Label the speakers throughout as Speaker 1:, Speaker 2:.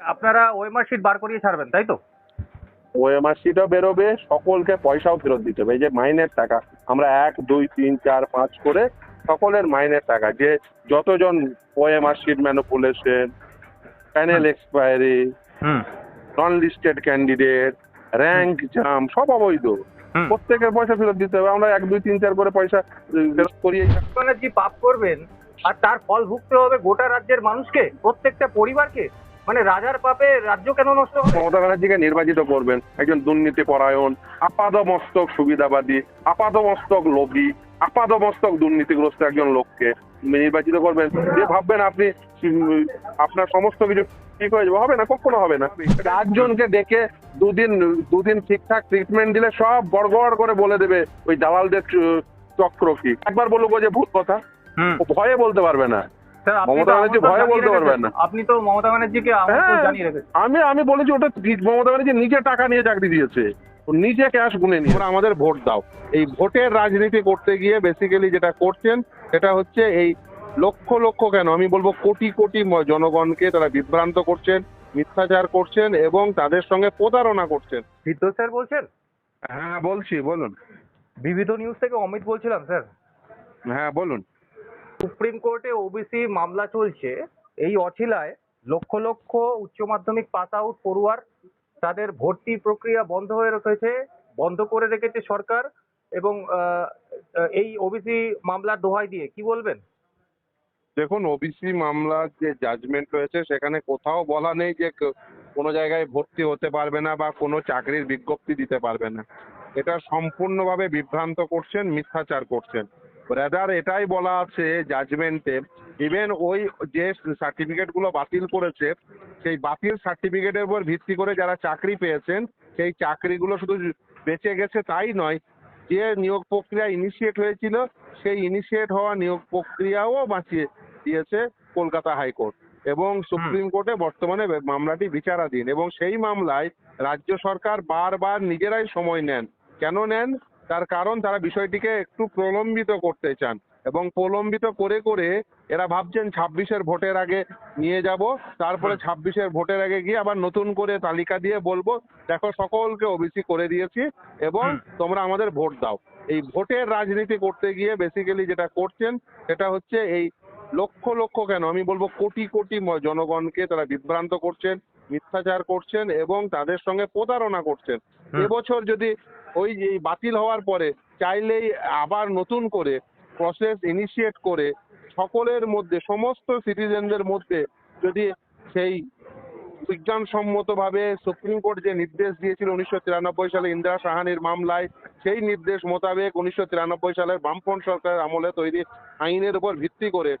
Speaker 1: আপনারা OMR sheet বার করিয়ে ছাড়বেন তাই তো?
Speaker 2: ওএমআরসিটাও বেরোবে সকলকে পয়সাও ফেরত দিতে হবে। এই যে মাইনের টাকা আমরা এক দুই তিন চার পাঁচ করে সকলের মাইনের টাকা যে যতজন OMR sheet manipulation panel expiry
Speaker 1: hmm.
Speaker 2: Non listed candidate rank জাম সব অবৈধ। প্রত্যেকের পয়সা ফেরত দিতে হবে। আমরা এক দুই তিন চার করে পয়সা ফেরত করিয়ে
Speaker 1: ব্যানার্জি পাপ করবেন আর তার ফল ভুগতে হবে গোটা রাজ্যের মানুষকে প্রত্যেকটা পরিবারকে মানে রাজার পাপে রাজ্য কেন নষ্ট হবে?
Speaker 2: মমতা ব্যানার্জিকে নির্বাচিত করবেন একজন দুর্নীতি পরায়ণ আপাদমস্তক সুবিধাবাদী আপাদমস্তক লোভী আপাদমস্তক দুর্নীতিগ্রস্ত একজন লোককে নির্বাচিত করবেন। যে ভাববেন আপনি আপনার সমস্ত কিছু ঠিক হয়ে যাবে হবে না কখনো হবে না। চারজনকে ডেকে দুদিন দুদিন ঠিকঠাক ট্রিটমেন্ট দিলে সব গড়গড় করে বলে দেবে ওই দালালদের চক্র কি। একবার বলব যে ভূত কথা ভয়ে বলতে পারবে না। মমতা ব্যানার্জি ভয়ে বলতে পারবেন না।
Speaker 1: আপনি তো মমতা ব্যানার্জিকে
Speaker 2: হ্যাঁ,
Speaker 1: জানিয়ে রেখেছেন।
Speaker 2: আমি আমি বলেছি ওটা মমতা ব্যানার্জি নিজে টাকা নিয়ে চাকরি দিয়েছে। নিজে ক্যাশ গুনে নিয়ে আমাদের ভোট দাও। এই ভোটের রাজনীতি করতে গিয়ে বেসিক্যালি যেটা করছেন সেটা হচ্ছে এই লক্ষ লক্ষ কেন আমি বলব কোটি কোটি জনগণকে তারা বিভ্রান্ত করছেন মিথ্যাচার করছেন এবং তাদের সঙ্গে প্রতারণা করছেন।
Speaker 1: সিদ্ধ স্যার বলছেন?
Speaker 2: হ্যাঁ বলছি বলুন।
Speaker 1: বিবিধ নিউজ থেকে অমিত বলছিলাম স্যার।
Speaker 2: হ্যাঁ বলুন।
Speaker 1: সুপ্রিম কোর্টে ওবিসি মামলা চলছে। এই অছিলায় লক্ষ লক্ষ উচ্চ মাধ্যমিক পাস আউট পড়ুয়ার তাদের ভর্তি প্রক্রিয়া বন্ধ হয়ে রেখেছে, বন্ধ করে রেখেছে সরকার এবং এই ওবিসি মামলার দোহাই দিয়ে। কি বলবেন?
Speaker 2: দেখুন ওবিসি মামলার যে জাজমেন্ট রয়েছে, সেখানে কোথাও বলা নেই যে কোনো জায়গায় ভর্তি হতে পারবে না বা কোনো চাকরির বিজ্ঞপ্তি দিতে পারবে না। এটা সম্পূর্ণভাবে বিভ্রান্ত করছেন, মিথ্যাচার করছেন। রেদার এটাই বলা আছে জাজমেন্টে ইভেন ওই যে সার্টিফিকেটগুলো বাতিল করেছে সেই বাতিল সার্টিফিকেটের উপর ভিত্তি করে যারা চাকরি পেয়েছেন সেই চাকরিগুলো শুধু বেঁচে গেছে তাই নয় যে নিয়োগ প্রক্রিয়া ইনিশিয়েট হয়েছিল সেই ইনিশিয়েট হওয়া নিয়োগ প্রক্রিয়াও বাঁচিয়ে দিয়েছে কলকাতা হাইকোর্ট এবং সুপ্রিম কোর্টে বর্তমানে মামলাটি বিচারাধীন এবং সেই মামলায় রাজ্য সরকার বারবার নিজেরাই সময় নেন। কেন নেন? তার কারণ তারা বিষয়টিকে একটু প্রলম্বিত করতে চান এবং প্রলম্বিত করে করে এরা ভাবছেন ছাব্বিশের ভোটের আগে নিয়ে যাব তারপরে ছাব্বিশের ভোটের আগে গিয়ে আবার নতুন করে তালিকা দিয়ে বলব দেখো সকলকে ওবিসি করে দিয়েছি এবং তোমরা আমাদের ভোট দাও। এই ভোটের রাজনীতি করতে গিয়ে বেসিক্যালি যেটা করছেন সেটা হচ্ছে এই লক্ষ লক্ষ কেন আমি বলব কোটি কোটি জনগণকে তারা বিভ্রান্ত করছেন মিথ্যাচার করছেন এবং তাদের সঙ্গে প্রতারণা করছেন। এবছর যদি ওই যে বাতিল হওয়ার পরে চাইলেই আবার নতুন করে প্রসেস ইনিশিয়েট করে সকলের মধ্যে, সমস্ত সিটিজেনদের মধ্যে যদি সেই বিজ্ঞানসম্মতভাবে সুপ্রিম কোর্ট যে নির্দেশ দিয়েছিল উনিশশো তিরানব্বই সালে ইন্দিরা সাহানির মামলায় সেই নির্দেশ মোতাবেক উনিশশো তিরানব্বই সালের বামফ্রন্ট সরকারের আমলে তৈরি আইনের উপর ভিত্তি করে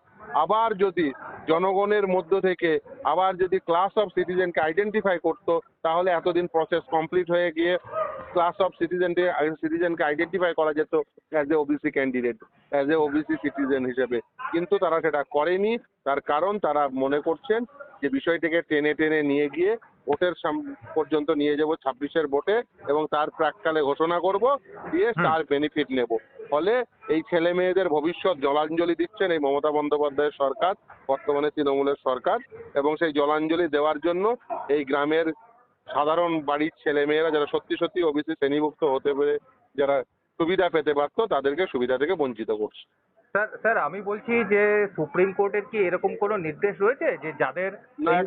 Speaker 2: আবার যদি জনগণের মধ্য থেকে আবার যদি ক্লাস অফ সিটিজেনকে আইডেন্টিফাই করতো, তাহলে এতদিন প্রসেস কমপ্লিট হয়ে গিয়ে ক্লাস অফ সিটিজেনকে সিটিজেনকে আইডেন্টিফাই করা যেত as a OBC candidate as a OBC citizen হিসেবে। কিন্তু তারা সেটা করেনি। তার কারণ তারা মনে করছেন যে বিষয়টিকে টেনে টেনে নিয়ে গিয়ে ভোটের সাম- পর্যন্ত নিয়ে যাব ছাব্বিশের ভোটে এবং তার প্রাককালে ঘোষণা করব দিয়ে তার বেনিফিট নেব। ফলে এই ছেলে মেয়েদের ভবিষ্যৎ জলাঞ্জলি দিচ্ছেন এই মমতা বন্দ্যোপাধ্যায়ের সরকার বর্তমানে তৃণমূলের সরকার এবং সেই জলাঞ্জলি দেওয়ার জন্য এই গ্রামের সাধারণ বাড়ির ছেলে মেয়েরা যারা সত্যি সত্যি ওবিসি শ্রেণীভুক্ত হতে পেরে যারা সুবিধা পেতে পারতো তাদেরকে সুবিধা থেকে বঞ্চিত করছে।
Speaker 1: স্যার স্যার আমি বলছি যে সুপ্রিম কোর্টের কি এরকম কোনো নির্দেশ রয়েছে যে যাদের।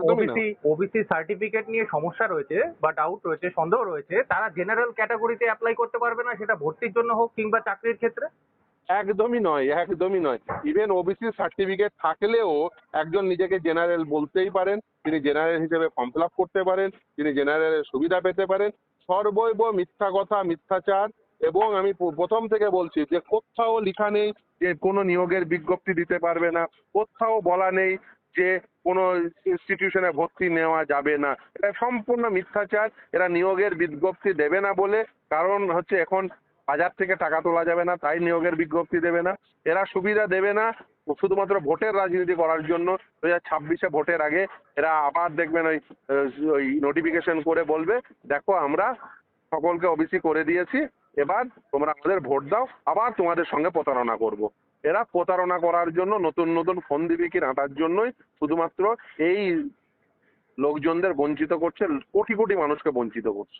Speaker 1: ওবিসি ওবিসি সার্টিফিকেট নিয়ে সমস্যা রয়েছে বা ডাউট রয়েছে সন্দেহ রয়েছে তারা জেনারেল ক্যাটাগরিতে অ্যাপ্লাই করতে পারবে না সেটা ভর্তির জন্য হোক কিংবা চাকরির ক্ষেত্রে?
Speaker 2: একদমই নয় একদমই নয়। ইভেন ওবিসি সার্টিফিকেট থাকলেও একজন নিজেকে জেনারেল বলতেই পারেন তিনি জেনারেল হিসেবে ফর্ম ফিল করতে পারেন তিনি জেনারেলের সুবিধা পেতে পারেন। সর্বৈব মিথ্যা কথা মিথ্যাচার এবং আমি প্রথম থেকে বলছি যে কোথাও লেখা নেই যে কোনো নিয়োগের বিজ্ঞপ্তি দিতে পারবে না। কোথাও বলা নেই যে কোনো ইনস্টিটিউশনে ভর্তি নেওয়া যাবে না। এটা সম্পূর্ণ মিথ্যাচার। এরা নিয়োগের বিজ্ঞপ্তি দেবে না বলে কারণ হচ্ছে এখন বাজার থেকে টাকা তোলা যাবে না, তাই নিয়োগের বিজ্ঞপ্তি দেবে না। এরা সুবিধা দেবে না শুধুমাত্র ভোটের রাজনীতি করার জন্য। দু হাজার ছাব্বিশে ভোটের আগে এরা আবার দেখবেন ওই ওই নোটিফিকেশন করে বলবে, দেখো আমরা সকলকে ওবিসি করে দিয়েছি। এবার তোমরা আমাদের ভোট দাও, আবার তোমাদের সঙ্গে প্রতারণা করব। এরা প্রতারণা করার জন্য, নতুন নতুন ফোন দিবি কি রাঁটার জন্যই শুধুমাত্র এই লোকজনদের বঞ্চিত করছে, কোটি কোটি মানুষকে বঞ্চিত করছে।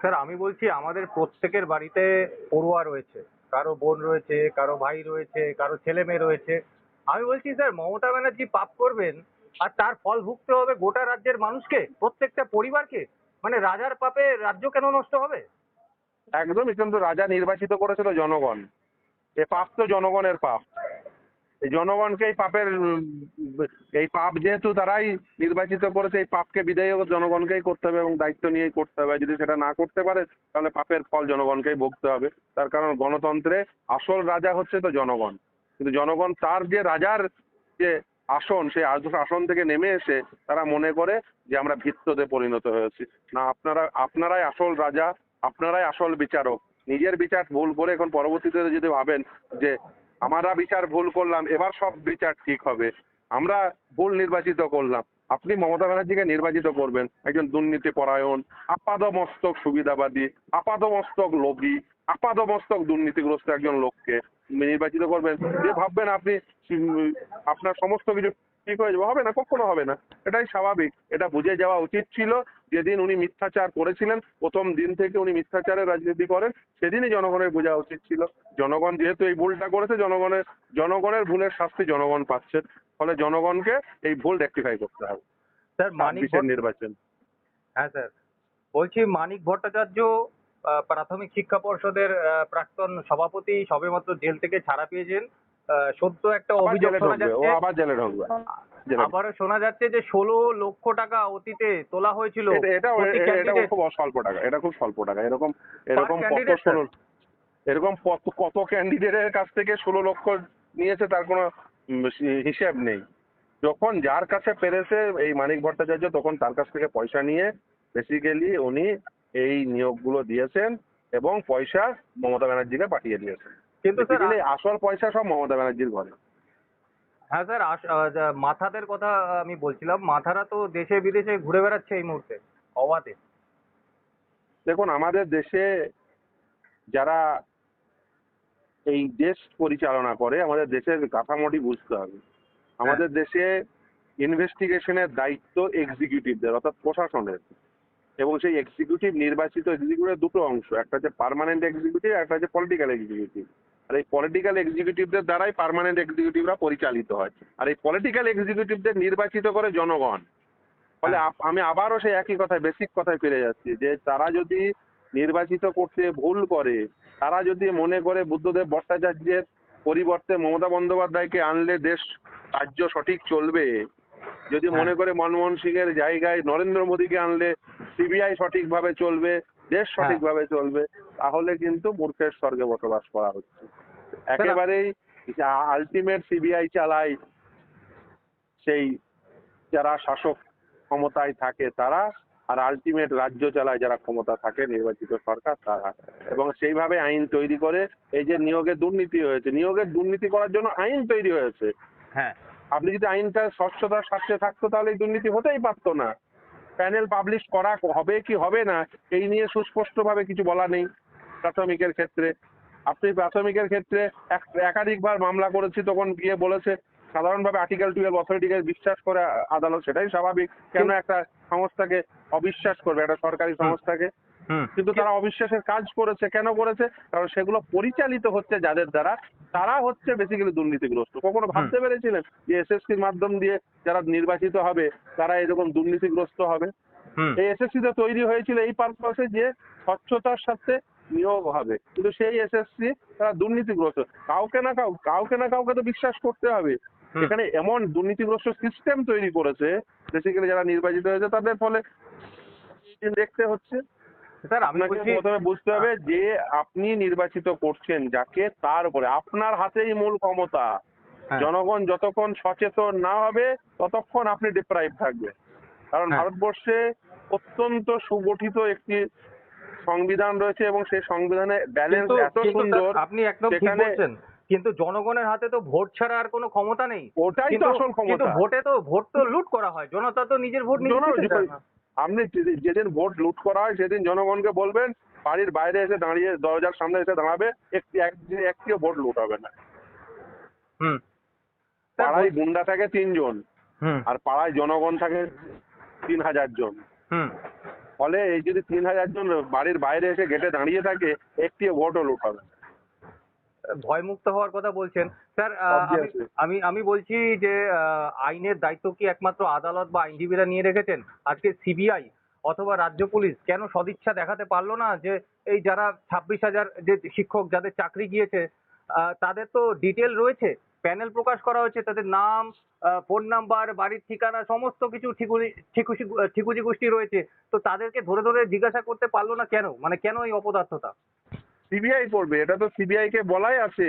Speaker 1: স্যার আমি বলছি, আমাদের প্রত্যেকের বাড়িতে পড়ুয়া রয়েছে। কারও বোন রয়েছে, কারও ভাই রয়েছে, কারও ছেলে মেয়ে রয়েছে। আমি বলছি স্যার মমতা ব্যানার্জি পাপ করবেন, আর তার ফল ভুগতে হবে গোটা রাজ্যের মানুষকে, প্রত্যেকটা পরিবারকে? মানে রাজার পাপে রাজ্য কেন নষ্ট হবে?
Speaker 2: একদমই, কিন্তু রাজা নির্বাচিত করেছিল জনগণ। এ পাপ তো জনগণের পাপ। জনগণকে এই পাপের, এই পাপ যেহেতু তারাই নির্বাচিত করেছে, এই পাপকে বিদায় জনগণকেই করতে হবে এবং দায়িত্ব নিয়েই করতে হবে। যদি সেটা না করতে পারে, তাহলে পাপের ফল জনগণকেই ভুগতে হবে। তার কারণ গণতন্ত্রে আসল রাজা হচ্ছে তো জনগণ। কিন্তু জনগণ তার যে রাজার যে আসন, সেই আসন থেকে নেমে এসে তারা মনে করে যে আমরা ভিত্ততে পরিণত হয়েছি। না, আপনারা, আপনারাই আসল রাজা আপনারাই আসল বিচারক। নিজের বিচার ভুল করে এখন পরবর্তীতে যদি ভাবেন যে, আমরা বিচার ভুল করলাম, এবার সব বিচার ঠিক হবে। আমরা ভুল নির্বাচিত করলাম। আপনি মমতা ব্যানার্জিকে নির্বাচিত করবেন। একজন দুর্নীতি পরায়ণ আপাদমস্তক সুবিধাবাদী, আপাদমস্তক লোভী, আপাদমস্তক দুর্নীতিগ্রস্ত একজন লোককে নির্বাচিত করবেন। যে ভাববেন আপনি আপনার সমস্ত কিছু ঠিক হয়ে যাবে? হবে না কখনো হবে না। এটাই স্বাভাবিক। এটা বুঝে যাওয়া উচিত ছিল। যেদিন উনি মিথ্যাচার করেছিলেন প্রথম দিন থেকে উনি মিথ্যাচারের রাজনীতি করেন সেদিনই জনগণের বোঝা উচিত ছিল। জনগণ যেহেতু এই ভুলটা করেছে জনগণের জনগণের ভুলের শাস্তি জনগণ পাচ্ছে। ফলে জনগণকে এই ভুল রেকটিফাই করতে হবে।
Speaker 1: স্যার মানিক
Speaker 2: নির্বাচন।
Speaker 1: হ্যাঁ স্যার। বলছি মানিক ভট্টাচার্য প্রাথমিক শিক্ষা পর্ষদের প্রাক্তন সভাপতি সবেমাত্র জেল থেকে ছাড়া পেয়েছেন। সদ্য একটা অভিযোগ শোনা যাচ্ছে।
Speaker 2: আবার জেলে ঢুকবে।
Speaker 1: আবারও শোনা যাচ্ছে যে ষোলো লক্ষ টাকা অতীতে তোলা হয়েছিল।
Speaker 2: এটা এটা খুব স্বল্প টাকা। এটা খুব স্বল্প টাকা। এরকম এরকম কত ষোলো এরকম কত কত ক্যান্ডিডেটের কাছ থেকে ষোলো লক্ষ নিয়েছে তার কোনো হিসেব নেই। যখন যার কাছে পেরেছে এই মানিক ভট্টাচার্য তখন তার কাছ থেকে পয়সা নিয়ে বেসিক্যালি উনি এই নিয়োগগুলো দিয়েছেন এবং পয়সা মমতা ব্যানার্জিকে পাঠিয়ে দিয়েছেন।
Speaker 1: কিন্তু স্যার
Speaker 2: আসল পয়সা সব মমতা ব্যানার্জির ঘরে।
Speaker 1: হ্যাঁ স্যার মাথাদের কথা আমি বলছিলাম মাথারা তো দেশে বিদেশে ঘুরে বেড়াচ্ছে এই মুহূর্তে অবাধে।
Speaker 2: দেখুন আমাদের দেশে যারা এই দেশ পরিচালনা করে আমাদের দেশের কাঠামোটি বুঝতে হবে। আমাদের দেশে ইনভেস্টিগেশনের দায়িত্ব এক্সিকিউটিভদের অর্থাৎ প্রশাসনের। এবং সেই এক্সিকিউটিভ নির্বাচিত এক্সিকিউটিভের দুটো অংশ একটা হচ্ছে পার্মানেন্ট এক্সিকিউটিভ একটা হচ্ছে পলিটিক্যাল এক্সিকিউটিভ। আর এই পলিটিক্যাল এক্সিকিউটিভদের দ্বারাই পার্মানেন্ট এক্সিকিউটিভরা পরিচালিত হয়। আর এই পলিটিক্যাল এক্সিকিউটিভদের নির্বাচিত করে জনগণ। ফলে আমি আবারও সেই একই কথায় বেসিক কথায় ফিরে যাচ্ছি যে তারা যদি নির্বাচিত করতে ভুল করে তারা যদি মনে করে বুদ্ধদেব ভট্টাচার্যের পরিবর্তে মমতা বন্দ্যোপাধ্যায়কে আনলে দেশ রাজ্য সঠিক চলবে যদি মনে করে মনমোহন সিং এর জায়গায় নরেন্দ্র মোদীকে আনলে সিবিআই সঠিকভাবে চলবে দেশ সঠিকভাবে চলবে তাহলে কিন্তু মূর্খের স্বর্গে বসবাস করা হচ্ছে। একেবারেই আলটিমেট সিবিআই চালায় সেই যারা শাসক ক্ষমতায় থাকে তারা আর আলটিমেট রাজ্য চালায় যারা ক্ষমতা থাকে নির্বাচিত সরকার তারা। এবং সেইভাবে আইন তৈরি করে এই যে নিয়োগের দুর্নীতি হয়েছে নিয়োগের দুর্নীতি করার জন্য আইন তৈরি হয়েছে।
Speaker 1: হ্যাঁ।
Speaker 2: আপনি যদি আইনটা স্বচ্ছতার স্বার্থে থাকতো তাহলে এই দুর্নীতি হতেই পারতো না। প্যানেল পাবলিশ করা হবে কি হবে না এই নিয়ে সুস্পষ্টভাবে কিছু বলা নেই। প্রাথমিকের ক্ষেত্রে। আপনি প্রাথমিকের ক্ষেত্রে এক- একাধিকবার মামলা করেছি তখন গিয়ে বলেছে সাধারণভাবে আর্টিকেল টুয়েলভ অথরিটিকে বিশ্বাস করে আদালত সেটাই স্বাভাবিক। কেন একটা সংস্থাকে অবিশ্বাস করবে একটা সরকারি সংস্থাকে? কিন্তু তারা অবিশ্বাসের কাজ করেছে। কেন করেছে? কারণ সেগুলো পরিচালিত হচ্ছে যাদের দ্বারা তারা হচ্ছে বেসিক্যালি দুর্নীতিগ্রস্ত। কখনো ভাবতে পেরেছিলেন যে এসএসসির মাধ্যম দিয়ে যারা নির্বাচিত হবে তারা এরকম দুর্নীতিগ্রস্ত হবে? এই এসএসসি তো তৈরি হয়েছিল এই পারপাসে যে স্বচ্ছতার সাথে নিয়োগ হবে। কিন্তু সেই এসএসসি তারা দুর্নীতিগ্রস্ত। কাউকে না কাউ কাউকে না কাউকে তো বিশ্বাস করতে হবে। এখানে এমন দুর্নীতিগ্রস্ত সিস্টেম তৈরি করেছে বেসিক্যালি যারা নির্বাচিত হয়েছে তাদের ফলে দেখতে হচ্ছে।
Speaker 1: স্যার
Speaker 2: আপনাকে প্রথমে বুঝতে হবে যে আপনি নির্বাচিত করছেন যাকে তার উপরে। আপনার হাতেই মূল ক্ষমতা।
Speaker 1: হ্যাঁ।
Speaker 2: জনগণ যতক্ষণ সচেতন না হবে ততক্ষণ আপনি ডিপ্রাইভ থাকবেন। কারণ
Speaker 1: হ্যাঁ।
Speaker 2: ভারতবর্ষে অত্যন্ত সুগঠিত একটি সংবিধান রয়েছে এবং সেই সংবিধানে ব্যালেন্স এত সুন্দর
Speaker 1: আপনি একদম ঠিক বলছেন। কিন্তু জনগণের হাতে তো ভোট ছাড়া আর কোনো ক্ষমতা নেই।
Speaker 2: ওটাই তো আসল
Speaker 1: কিন্তু
Speaker 2: ক্ষমতা
Speaker 1: ভোটে তো ভোট তো লুট করা হয়। জনতা তো নিজের ভোট নিজে দিতে চায় না।
Speaker 2: আপনি যেদিন- ভোট লুট করা হয় সেদিন জনগণকে বলবেন বাড়ির বাইরে এসে দাঁড়িয়ে দরজার সামনে এসে দাঁড়াবে একটি এক- একটিও ভোট লুট হবে না।
Speaker 1: হুম।
Speaker 2: পাড়ায় গুন্ডা থাকে তিনজন
Speaker 1: হুম।
Speaker 2: আর পাড়ায় জনগণ থাকে তিন হাজার জন।
Speaker 1: হুম।
Speaker 2: ফলে এই যদি তিন হাজার জন বাড়ির বাইরে এসে গেটে দাঁড়িয়ে থাকে একটি ভোটও লুটাবে না।
Speaker 1: ভয়মুক্ত হওয়ার কথা বলছেন। স্যার আমি- আমি বলছি যে আইনের দায়িত্ব কি একমাত্র আদালত বা আইনজীবীরা নিয়ে রেখেছেন? আজকে সিবিআই অথবা রাজ্য পুলিশ কেন সদিচ্ছা দেখাতে পারল না যে এই যারা ছাব্বিশ হাজার যে শিক্ষক যাদের চাকরি গিয়েছে তাদের তো ডিটেল রয়েছে। প্যানেল প্রকাশ করা হয়েছে, তাদের নাম ফোন নাম্বার বাড়ির ঠিকানা, সমস্ত কিছু ঠিকুজি গোষ্ঠী রয়েছে। তো তাদেরকে ধরে ধরে জিজ্ঞাসা করতে পারল না কেন? মানে কেন এই অপদার্থতা?
Speaker 2: সিবিআই করবে এটা তো সিবিআই কে বলাই আছে।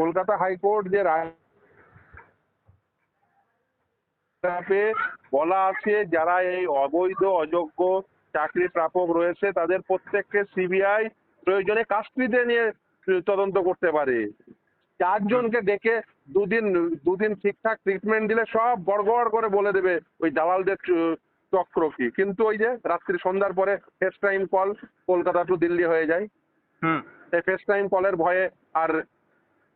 Speaker 2: কলকাতা হাইকোর্ট যে রায় বলা আছে, যারা এই অবৈধ, অযোগ্য চাকরি প্রাপক রয়েছে, তাদের প্রত্যেককে সিবিআই প্রয়োজনে কাস্টডিতে নিয়ে তদন্ত করতে পারে। চারজনকে ডেকে দুদিন দুদিন ঠিকঠাক ট্রিটমেন্ট দিলে সব গড়গড় করে বলে দেবে ওই দালালদের চক্র কি। কিন্তু ওই যে রাত্রি সন্ধ্যার পরে FaceTime call Kolkata to Delhi হয়ে যায়।
Speaker 1: হুম।
Speaker 2: সেই ফেস টাইম কলের ভয়ে আর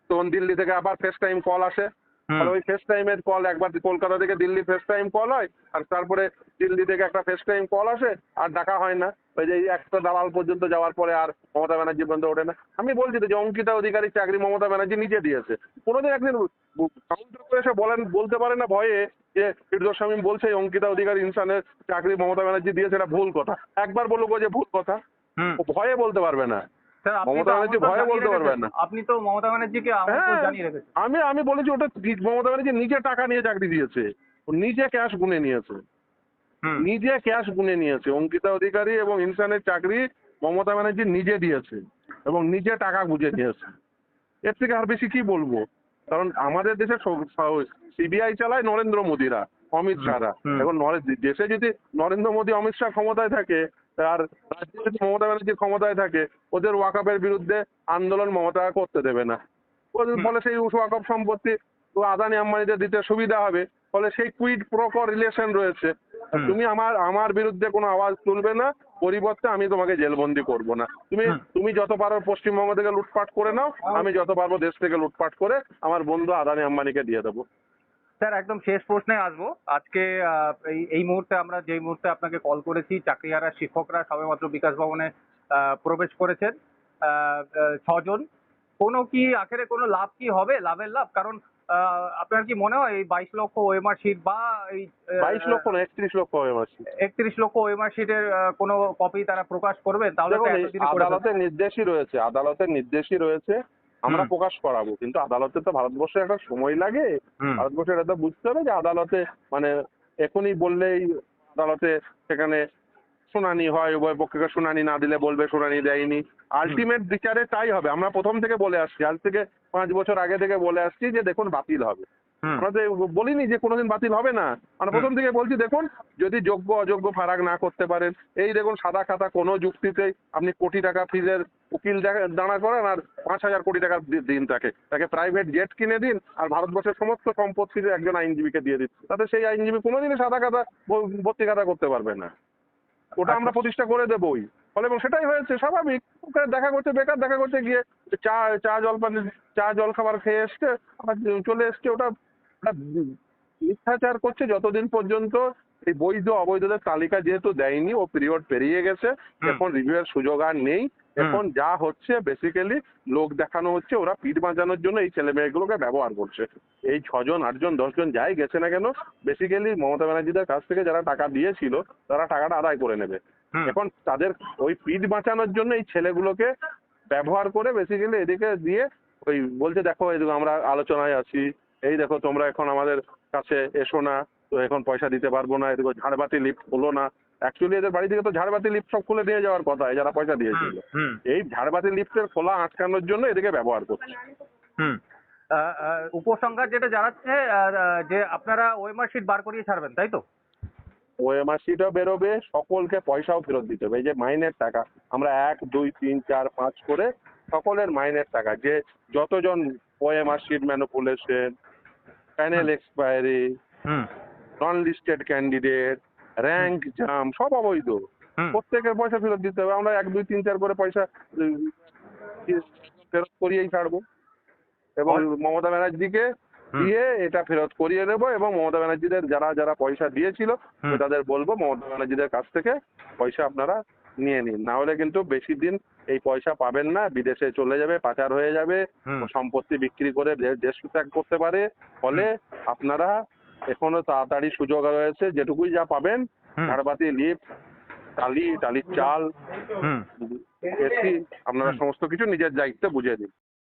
Speaker 2: তখন দিল্লি থেকে আবার ফেস টাইম কল আসে। আর ওই ফেস টাইমের কল একবার কলকাতা থেকে দিল্লি ফেস টাইম কল হয় আর তারপরে দিল্লি থেকে একটা ফেস টাইম কল আসে আর ডাকা হয় না। ওই যে একটা দালাল পর্যন্ত যাওয়ার পরে আর মমতা ব্যানার্জি পর্যন্ত ওঠে না। আমি বলছি তো যে অঙ্কিতা অধিকারী চাকরি মমতা ব্যানার্জি নিজে দিয়েছে। কোনোদিন একদিন কাউন্টার করে এসে বলেন বলতে পারে না ভয়ে যে ফিরদোস শামীম বলছে অঙ্কিতা অধিকারী ইনসানের চাকরি মমতা ব্যানার্জি দিয়েছে এটা ভুল কথা। একবার বলব যে ভুল কথা ভয়ে বলতে পারবে না।
Speaker 1: স্যার
Speaker 2: মমতা ব্যানার্জি ভয়ে বলতে পারবেন না।
Speaker 1: আপনি তো মমতা ব্যানার্জিকে জানিয়ে
Speaker 2: আমি আমি বলেছি ওটা মমতা ব্যানার্জি নিজে টাকা নিয়ে চাকরি দিয়েছে। ও নিজে ক্যাশ গুনে নিয়েছে। নিজে ক্যাশ গুনে নিয়েছে অঙ্কিতা অধিকারী এবং ইনসানের চাকরি মমতা ব্যানার্জি নিজে দিয়েছে এবং নিজে টাকা বুঝে নিয়েছে এর থেকে আর বেশি কি বলব কারণ আমাদের দেশে সিবিআই চালায় নরেন্দ্র মোদিরা অমিত শাহরা। এখন নরে- দেশে যদি নরেন্দ্র মোদী অমিত শাহ ক্ষমতায় থাকে আর রাজ্যে যদি মমতা ব্যানার্জি ক্ষমতায় থাকে ওদের ওয়াকাপের বিরুদ্ধে আন্দোলন মমতা করতে দেবে না ওদের। ফলে সেই ওয়াকফ সম্পত্তি আদানি আম্বানিদের দিতে সুবিধা হবে ফলে সেই কুইড প্রোকো রিলেশন রয়েছে। তুমি আমার আমার বিরুদ্ধে কোনো আওয়াজ তুলবে না পরিবর্তে আমি তোমাকে জেলবন্দি করব না। তুমি তুমি যত পারো পশ্চিমবঙ্গ থেকে লুটপাট করে নাও আমি যত পারব দেশ থেকে লুটপাট করে আমার বন্ধু আদানি আম্বানিকে দিয়ে দেবো।
Speaker 1: স্যার একদম শেষ প্রশ্নে আসব। আজকে এই মুহূর্তে আমরা যেই মুহূর্তে আপনাকে কল করেছি চাকরিহারা শিক্ষকরা সবেমাত্র বিকাশ ভবনে আহ, প্রবেশ করেছেন। ছজন। কোনো কি আখেরে কোনো লাভ কি হবে? লাভের লাভ? কারণ আপনার কি মনে হয় এই বাইশ লক্ষ ওএমআর শিট বা এই
Speaker 2: বাইশ লক্ষ না একত্রিশ লক্ষ হয়ে মাসি
Speaker 1: একত্রিশ লক্ষ ওএমআর শিটের কোনো কপি তারা প্রকাশ করবে? তাহলে।
Speaker 2: আদালতের নির্দেশই রয়েছে আদালতের নির্দেশই রয়েছে আমরা প্রকাশ করাবো। কিন্তু আদালতে তো ভারতবর্ষে একটা সময় লাগে। ভারতবর্ষে এটা তো বুঝতে হবে যে আদালতে মানে এখনই বললেই আদালতে সেখানে শুনানি হয় উভয় পক্ষকে শুনানি না দিলে বলবে শুনানি দেয়নি। আলটিমেট বিচারে তাই হবে। আমরা প্রথম থেকে বলে আসছি আজ থেকে পাঁচ বছর আগে থেকে বলে আসছি যে দেখুন বাতিল হবে। আমরা তো বলিনি যে কোনোদিন বাতিল হবে না। আমরা প্রথম থেকে বলছি দেখুন যদি যোগ্য অযোগ্য ফারাক না করতে পারেন এই দেখুন সাদা খাতা কোনো যুক্তিতেই আপনি কোটি টাকা ফিজের উকিল দাঁড়া করান আর পাঁচ হাজার কোটি টাকা দিন তাকে। তাকে প্রাইভেট জেট কিনে দিন আর ভারতবর্ষের সমস্ত সম্পত্তি একজন আইনজীবীকে দিয়ে দিন। তাতে সেই আইনজীবী কোনোদিনই সাদা খাতা ভর্তি খাতা করতে পারবে না। ওটা আমরা প্রতিষ্ঠা করে দেবই। ফলে এবং সেটাই হয়েছে, স্বাভাবিক। দেখা করছে, বেকার দেখা করছে গিয়ে চা চা জলপান, চা জল খাবার খেয়ে এসছে, আবার চলে এসছে ওটা। ওটা মিথ্যাচার করছে যতদিন পর্যন্ত এই বৈধ অবৈধদের তালিকা যেহেতু দেয়নি ও পিরিয়ড পেরিয়ে গেছে এখন রিভিউ এর সুযোগ আর নেই। এখন যা হচ্ছে বেসিক্যালি লোক দেখানো হচ্ছে ওরা পিঠ বাঁচানোর জন্য এই ছেলে মেয়েগুলোকে ব্যবহার করছে। এই ছজন আটজন দশজন যাই গেছে না কেন বেসিক্যালি মমতা ব্যানার্জিদের কাছ থেকে যারা টাকা দিয়েছিল তারা টাকাটা আদায় করে নেবে। এখন তাদের ওই পিঠ বাঁচানোর জন্য এই ছেলেগুলোকে ব্যবহার করে বেসিক্যালি এদিকে দিয়ে ওই বলছে দেখো আমরা আলোচনায় আছি। এই দেখো তোমরা এখন আমাদের কাছে এসো না। তো এখন পয়সা দিতে পারব না এদিকে ঝাড়বাতি লিফট হলো না। অ্যাকচুয়ালি এদের বাড়ি থেকে তো ঝাড়বাতি লিফট সব খুলে নিয়ে যাওয়ার কথা এই যারা পয়সা দিয়েছিল। এই ঝাড়বাতি লিফটের খোলা আটকানোর জন্য এদিকে ব্যবহার করছে।
Speaker 1: উপসংহার যেটা জানাচ্ছে যে আপনারা ওএমআর শিট বার করিয়ে ছাড়বেন তাই তো?
Speaker 2: ওএমআর সিটও বেরোবে সকলকে পয়সাও ফেরত দিতে হবে। এই যে মাইনের টাকা আমরা এক দুই তিন চার পাঁচ করে সকলের মাইনের টাকা। যে যতজন OMR sheet manipulation panel expiry
Speaker 1: hmm
Speaker 2: non listed candidate rank জাম সব অবৈধ। প্রত্যেকের পয়সা ফেরত দিতে হবে। আমরা এক দুই তিন চার করে পয়সা ফেরত করিয়েই ছাড়বো। এবং মমতা ব্যানার্জিকে দিয়ে এটা ফেরত করিয়ে নেব এবং মমতা ব্যানার্জিদের যারা যারা পয়সা দিয়েছিল তাদের বলব মমতা ব্যানার্জিদের কাছ থেকে পয়সা আপনারা নিয়ে নিন। না হলে কিন্তু বেশি দিন এই পয়সা পাবেন না। বিদেশে চলে যাবে পাচার হয়ে যাবে সম্পত্তি বিক্রি করে দেশ ত্যাগ করতে পারে। ফলে আপনারা এখনও তাড়াতাড়ি সুযোগ রয়েছে যেটুকুই যা পাবেন। ঝাড়বাতি লিফট টালি টালির চাল এসি আপনারা সমস্ত কিছু নিজের দায়িত্বে বুঝে দিন।